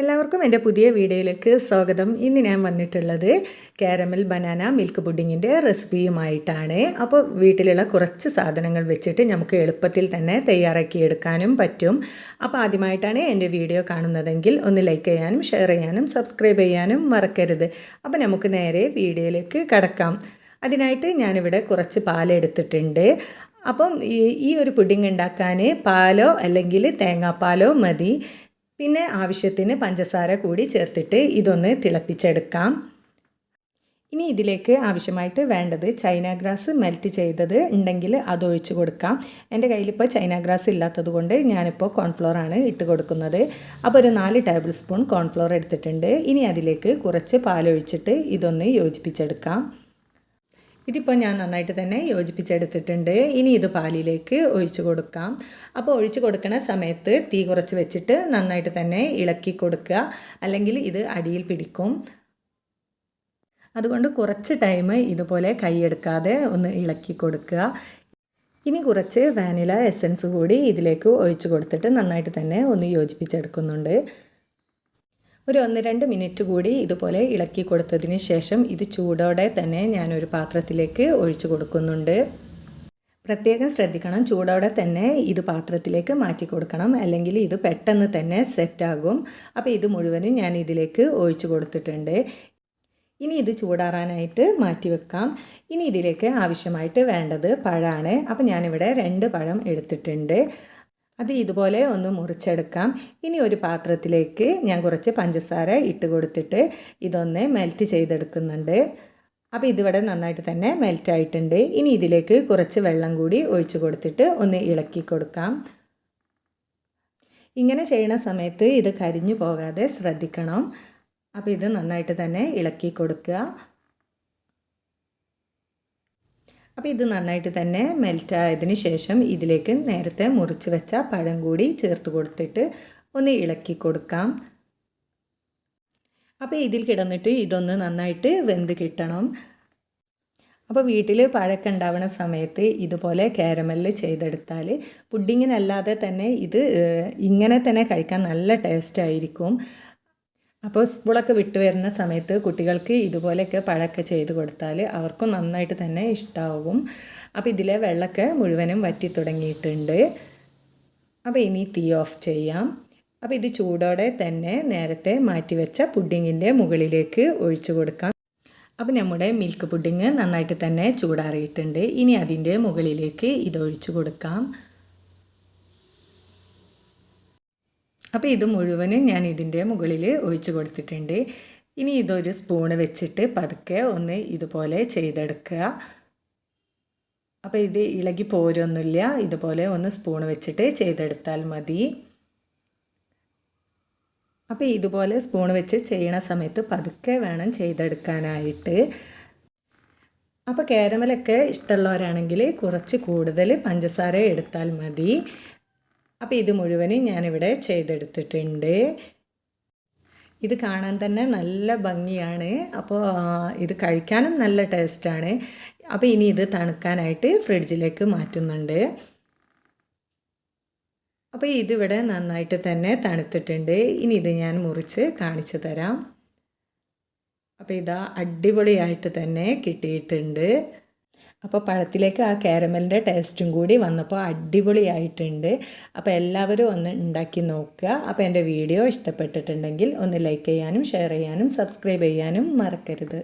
എല്ലാവർക്കും എന്റെ പുതിയ വീഡിയോയിലേക്ക് സ്വാഗതം. ഇന്ന് ഞാൻ വന്നിട്ടുള്ളത് കാരമൽ ബനാന മിൽക്ക് പുഡിങ്ങിന്റെ റെസിപ്പിയുമായിട്ടാണ്. അപ്പോൾ വീട്ടിലുള്ള കുറച്ച് സാധനങ്ങൾ വെച്ചിട്ട് നമുക്ക് എളുപ്പത്തിൽ തന്നെ തയ്യാറാക്കിയെടുക്കാനും പറ്റും. അപ്പോൾ ആദ്യമായിട്ടാണ് എന്റെ വീഡിയോ കാണുന്നതെങ്കിൽ ഒന്ന് ലൈക്ക് ചെയ്യാനും ഷെയർ ചെയ്യാനും സബ്സ്ക്രൈബ് ചെയ്യാനും മറക്കരുത്. അപ്പോൾ നമുക്ക് നേരെ വീഡിയോയിലേക്ക് കടക്കാം. അതിനായിട്ട് ഞാനിവിടെ കുറച്ച് പാലെടുത്തിട്ടുണ്ട് അപ്പം ഈ ഈ ഒരു പുഡിംഗ് ഉണ്ടാക്കാൻ പാലോ അല്ലെങ്കിൽ തേങ്ങാപ്പാലോ മതി. പിന്നെ ആവശ്യത്തിന് പഞ്ചസാര കൂടി ചേർത്തിട്ട് ഇതൊന്ന് തിളപ്പിച്ചെടുക്കാം. ഇനി ഇതിലേക്ക് ആവശ്യമായിട്ട് വേണ്ടത് ചൈന ഗ്രാസ് മെൽറ്റ് ചെയ്തത് ഉണ്ടെങ്കിൽ അത് ഒഴിച്ചു കൊടുക്കാം. എന്റെ കയ്യിലിപ്പോൾ ചൈന ഗ്രാസ് ഇല്ലാത്തത് കൊണ്ട് ഞാനിപ്പോൾ കോൺഫ്ലോർ ആണ് ഇട്ട് കൊടുക്കുന്നത്. അപ്പോൾ ഒരു നാല് ടേബിൾ സ്പൂൺ കോൺഫ്ലോർ എടുത്തിട്ടുണ്ട്. ഇനി അതിലേക്ക് കുറച്ച് പാലൊഴിച്ചിട്ട് ഇതൊന്ന് യോജിപ്പിച്ചെടുക്കാം. ഇതിപ്പോൾ ഞാൻ നന്നായിട്ട് തന്നെ യോജിപ്പിച്ചെടുത്തിട്ടുണ്ട്. ഇനി ഇത് പാലിലേക്ക് ഒഴിച്ചു കൊടുക്കാം. അപ്പോൾ ഒഴിച്ചു കൊടുക്കുന്ന സമയത്ത് തീ കുറച്ച് വെച്ചിട്ട് നന്നായിട്ട് തന്നെ ഇളക്കി കൊടുക്കുക. അല്ലെങ്കിൽ ഇത് അടിയിൽ പിടിക്കും. അതുകൊണ്ട് കുറച്ച് ടൈം ഇതുപോലെ കൈയെടുക്കാതെ ഒന്ന് ഇളക്കി കൊടുക്കുക. ഇനി കുറച്ച് വാനില എസൻസ് കൂടി ഇതിലേക്ക് ഒഴിച്ചു കൊടുത്തിട്ട് നന്നായിട്ട് തന്നെ ഒന്ന് യോജിപ്പിച്ചെടുക്കുന്നുണ്ട്. ഒരു ഒന്ന് രണ്ട് മിനിറ്റ് കൂടി ഇതുപോലെ ഇളക്കി കൊടുത്തതിന് ശേഷം ഇത് ചൂടോടെ തന്നെ ഞാനൊരു പാത്രത്തിലേക്ക് ഒഴിച്ചു കൊടുക്കുന്നുണ്ട്. പ്രത്യേകം ശ്രദ്ധിക്കണം ചൂടോടെ തന്നെ ഇത് പാത്രത്തിലേക്ക് മാറ്റി കൊടുക്കണം. അല്ലെങ്കിൽ ഇത് പെട്ടെന്ന് തന്നെ സെറ്റാകും അപ്പോൾ ഇത് മുഴുവനും ഞാൻ ഇതിലേക്ക് ഒഴിച്ചു കൊടുത്തിട്ടുണ്ട്. ഇനി ഇത് ചൂടാറാനായിട്ട് മാറ്റി വെക്കാം. ഇനി ഇതിലേക്ക് ആവശ്യമായിട്ട് വേണ്ടത് പഴമാണ്. അപ്പോൾ ഞാനിവിടെ രണ്ട് പഴം എടുത്തിട്ടുണ്ട്. അത് ഇതുപോലെ ഒന്ന് മുറിച്ചെടുക്കാം. ഇനി ഒരു പാത്രത്തിലേക്ക് ഞാൻ കുറച്ച് പഞ്ചസാര ഇട്ട് കൊടുത്തിട്ട് ഇതൊന്ന് മെൽറ്റ് ചെയ്തെടുക്കുന്നുണ്ട്. അപ്പോൾ ഇതിവിടെ നന്നായിട്ട് തന്നെ മെൽറ്റ് ആയിട്ടുണ്ട്. ഇനി ഇതിലേക്ക് കുറച്ച് വെള്ളം കൂടി ഒഴിച്ചു കൊടുത്തിട്ട് ഒന്ന് ഇളക്കി കൊടുക്കാം. ഇങ്ങനെ ചെയ്യുന്ന സമയത്ത് ഇത് കരിഞ്ഞു പോകാതെ ശ്രദ്ധിക്കണം. അപ്പോൾ ഇത് നന്നായിട്ട് തന്നെ ഇളക്കി കൊടുക്കുക. അപ്പോൾ ഇത് നന്നായിട്ട് തന്നെ മെൽറ്റ് മെൽറ്റായതിന് ശേഷം ഇതിലേക്ക് നേരത്തെ മുറിച്ച് വെച്ച പഴം കൂടി ചേർത്ത് കൊടുത്തിട്ട് ഒന്ന് ഇളക്കി കൊടുക്കാം. അപ്പോൾ ഇതിൽ കിടന്നിട്ട് ഇതൊന്ന് നന്നായിട്ട് വെന്ത് കിട്ടണം. അപ്പോൾ വീട്ടിൽ പഴക്കം ഉണ്ടാവുന്ന സമയത്ത് ഇതുപോലെ കാരമൽ ചെയ്തെടുത്താൽ പുഡിങ്ങിനല്ലാതെ തന്നെ ഇത് ഇങ്ങനെ തന്നെ കഴിക്കാൻ നല്ല ടേസ്റ്റ് ആയിരിക്കും. അപ്പോൾ സ്കൂളൊക്കെ വിട്ടു വരുന്ന സമയത്ത് കുട്ടികൾക്ക് ഇതുപോലെയൊക്കെ പഴമൊക്കെ ചെയ്ത് കൊടുത്താൽ അവർക്കും നന്നായിട്ട് തന്നെ ഇഷ്ടമാവും അപ്പോൾ ഇതിലെ വെള്ളമൊക്കെ മുഴുവനും വറ്റി തുടങ്ങിയിട്ടുണ്ട്. അപ്പോൾ ഇനി തീ ഓഫ് ചെയ്യാം. അപ്പോൾ ഇത് ചൂടോടെ തന്നെ നേരത്തെ മാറ്റിവെച്ച പുഡിങ്ങിന്റെ മുകളിലേക്ക് ഒഴിച്ചു കൊടുക്കാം. അപ്പോൾ നമ്മുടെ മിൽക്ക് പുഡിങ് നന്നായിട്ട് തന്നെ ചൂടാറിയിട്ടുണ്ട്. ഇനി അതിന്റെ മുകളിലേക്ക് ഇത് ഒഴിച്ചു കൊടുക്കാം. അപ്പോൾ ഇത് മുഴുവനും ഞാൻ ഇതിന്റെ മുകളിൽ ഒഴിച്ചു കൊടുത്തിട്ടുണ്ട്. ഇനി ഇതൊരു സ്പൂണ് വെച്ചിട്ട് പതുക്കെ ഒന്ന് ഇതുപോലെ ചെയ്തെടുക്കുക. അപ്പോൾ ഇത് ഇളകി പോരൊന്നുമില്ല. ഇതുപോലെ ഒന്ന് സ്പൂൺ വെച്ചിട്ട് ചെയ്തെടുത്താൽ മതി. അപ്പോൾ ഇതുപോലെ സ്പൂൺ വെച്ച് ചെയ്യണ സമയത്ത് പതുക്കെ വേണം ചെയ്തെടുക്കാനായിട്ട്. അപ്പോൾ കാരമലൊക്കെ ഇഷ്ടമുള്ളവരാണെങ്കിൽ കുറച്ച് കൂടുതൽ പഞ്ചസാര എടുത്താൽ മതി. അപ്പോൾ ഇത് മുഴുവനും ഞാനിവിടെ ചെയ്തെടുത്തിട്ടുണ്ട്. ഇത് കാണാൻ തന്നെ നല്ല ഭംഗിയാണ്. അപ്പോൾ ഇത് കഴിക്കാനും നല്ല ടേസ്റ്റാണ്. അപ്പോൾ ഇനി ഇത് തണുക്കാനായിട്ട് ഫ്രിഡ്ജിലേക്ക് മാറ്റുന്നുണ്ട്. അപ്പോൾ ഇതിവിടെ നന്നായിട്ട് തന്നെ തണുത്തിട്ടുണ്ട്. ഇനി ഇത് ഞാൻ മുറിച്ച് കാണിച്ചു തരാം. അപ്പോൾ ഇതാ അടിപൊളിയായിട്ട് തന്നെ കിട്ടിയിട്ടുണ്ട്. അപ്പോൾ പഴത്തിലേക്ക് ആ കാരമലിന്റെ ടേസ്റ്റും കൂടി വന്നപ്പോൾ അടിപൊളിയായിട്ടുണ്ട്. അപ്പോൾ എല്ലാവരും ഒന്ന് ഉണ്ടാക്കി നോക്കുക. അപ്പോൾ എന്റെ വീഡിയോ ഇഷ്ടപ്പെട്ടിട്ടുണ്ടെങ്കിൽ ഒന്ന് ലൈക്ക് ചെയ്യാനും ഷെയർ ചെയ്യാനും സബ്സ്ക്രൈബ് ചെയ്യാനും മറക്കരുത്.